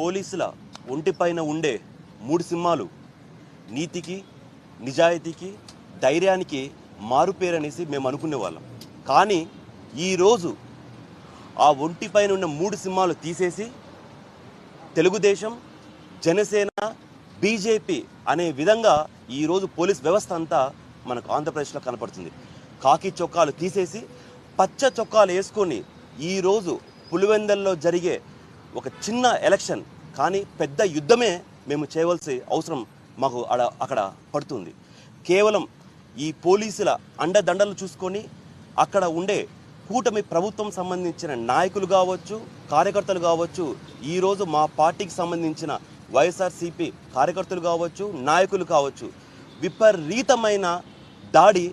పోలీసుల ఒంటిపైన ఉండే మూడు సింహాలు నీతికి నిజాయితీకి ధైర్యానికి మారుపేరు అనేసి మేము అనుకునేవాళ్ళం కానీ ఈరోజు ఆ ఒంటిపైన ఉన్న మూడు సింహాలు తీసేసి తెలుగుదేశం జనసేన బీజేపీ అనే విధంగా ఈరోజు పోలీస్ వ్యవస్థ అంతా మనకు ఆంధ్రప్రదేశ్లో కనపడుతుంది. కాకి చొక్కాలు తీసేసి పచ్చ చొక్కాలు వేసుకొని ఈరోజు పులివెందల్లో జరిగే ఒక చిన్న ఎలక్షన్ కానీ పెద్ద యుద్ధమే మేము చేయవలసి అవసరం మాకు అడ అక్కడ పడుతుంది. కేవలం ఈ పోలీసుల అండదండలు చూసుకొని అక్కడ ఉండే కూటమి ప్రభుత్వం సంబంధించిన నాయకులు కావచ్చు కార్యకర్తలు కావచ్చు ఈరోజు మా పార్టీకి సంబంధించిన వైఎస్ఆర్సీపీ కార్యకర్తలు కావచ్చు నాయకులు కావచ్చు విపరీతమైన దాడి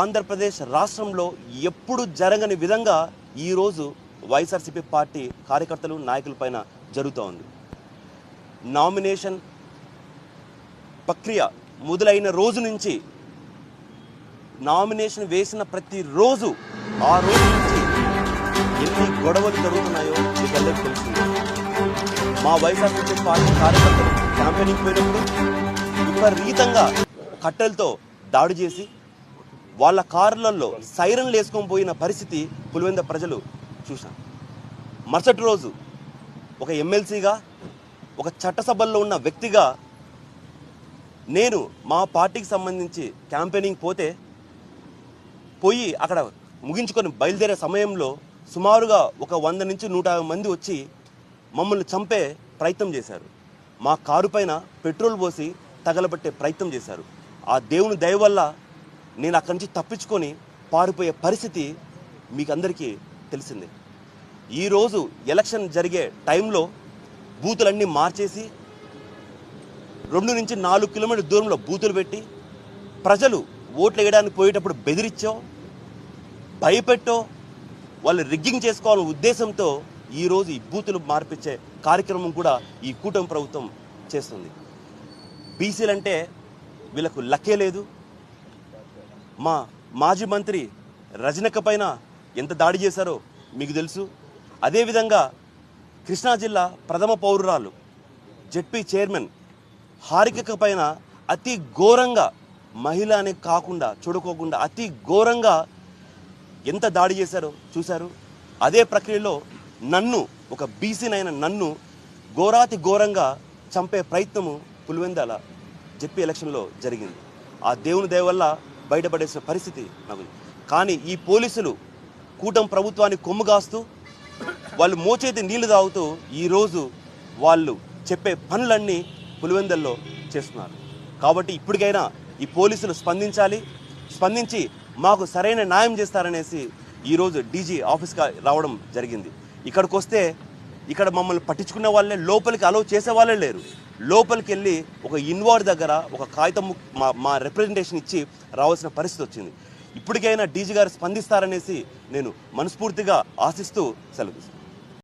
ఆంధ్రప్రదేశ్ రాష్ట్రంలో ఎప్పుడు జరగని విధంగా ఈరోజు వైఎస్ఆర్సీపీ పార్టీ కార్యకర్తలు నాయకులపైన జరుగుతూ ఉంది. నామినేషన్ ప్రక్రియ మొదలైన రోజు నుంచి నామినేషన్ వేసిన ప్రతి రోజు ఆ రోజు నుంచి ఎన్ని గొడవలు జరుగుతున్నాయో మీకు అందరికీ మా వైఎస్ఆర్సీపీ పార్టీ కార్యకర్తలు క్యాంపెయినింగ్ పోయినప్పుడు విపరీతంగా కట్టెలతో దాడి చేసి వాళ్ళ కారులలో సైరన్లు వేసుకొని పోయిన పరిస్థితి పులివెంద ప్రజలు చూశాం మరుసటి రోజు ఒక ఎమ్మెల్సీగా ఒక చట్టసభల్లో ఉన్న వ్యక్తిగా నేను మా పార్టీకి సంబంధించి క్యాంపెయినింగ్ పోతే పోయి అక్కడ ముగించుకొని బయలుదేరే సమయంలో సుమారుగా ఒక వంద నుంచి నూట యాభై మంది వచ్చి మమ్మల్ని చంపే ప్రయత్నం చేశారు. మా కారు పైన పెట్రోల్ పోసి తగలబెట్టే ప్రయత్నం చేశారు. ఆ దేవుని దయ వల్ల నేను అక్కడి నుంచి తప్పించుకొని పారిపోయే పరిస్థితి మీకు అందరికీ తెలిసిందే ఈరోజు ఎలక్షన్ జరిగే టైంలో బూతులన్నీ మార్చేసి రెండు నుంచి నాలుగు కిలోమీటర్ దూరంలో బూతులు పెట్టి ప్రజలు ఓట్లు వేయడానికి పోయేటప్పుడు బెదిరించో భయపెట్టో వాళ్ళు రిగ్గింగ్ చేసుకోవాలనే ఉద్దేశంతో ఈరోజు ఈ బూతులు మార్పించే కార్యక్రమం కూడా ఈ కూటమి ప్రభుత్వం చేస్తుంది. బీసీలంటే వీళ్ళకు లక్కే లేదు. మా మాజీ మంత్రి రజనక పైన ఎంత దాడి చేశారో మీకు తెలుసు. అదేవిధంగా కృష్ణా జిల్లా ప్రథమ పౌరురాలు జెడ్పీ చైర్మన్ హారిక పైన అతి ఘోరంగా మహిళ అనే కాకుండా చూడుకోకుండా అతి ఘోరంగా ఎంత దాడి చేశారో చూశారు? అదే ప్రక్రియలో నన్ను ఒక బీసీనైన నన్ను ఘోరాతి ఘోరంగా చంపే ప్రయత్నము పులివెందాల జెడ్పీ ఎలక్షన్లో జరిగింది. ఆ దేవుని దయ వల్ల బయటపడేసిన పరిస్థితి నాకు కానీ ఈ పోలీసులు కూటమి ప్రభుత్వాన్ని కొమ్ము కాస్తూ వాళ్ళు మోచేతి నీళ్ళు తాగుతూ ఈరోజు వాళ్ళు చెప్పే పనులన్నీ పులివెందల్లో చేస్తున్నారు. కాబట్టి ఇప్పటికైనా ఈ పోలీసులు స్పందించాలి. స్పందించి మాకు సరైన న్యాయం చేస్తారనేసి ఈరోజు డీజీ ఆఫీస్కి రావడం జరిగింది. ఇక్కడికి వస్తే ఇక్కడ మమ్మల్ని పట్టించుకునే వాళ్ళే లోపలికి అలౌ చేసే వాళ్ళే లేరు. లోపలికి వెళ్ళి ఒక ఇన్వార్డ్ దగ్గర ఒక కాగితం మా మా రిప్రజెంటేషన్ ఇచ్చి రావాల్సిన పరిస్థితి వచ్చింది. ఇప్పటికైనా డీజీ గారు స్పందిస్తారనేసి నేను మనస్ఫూర్తిగా ఆశిస్తూ సెలవు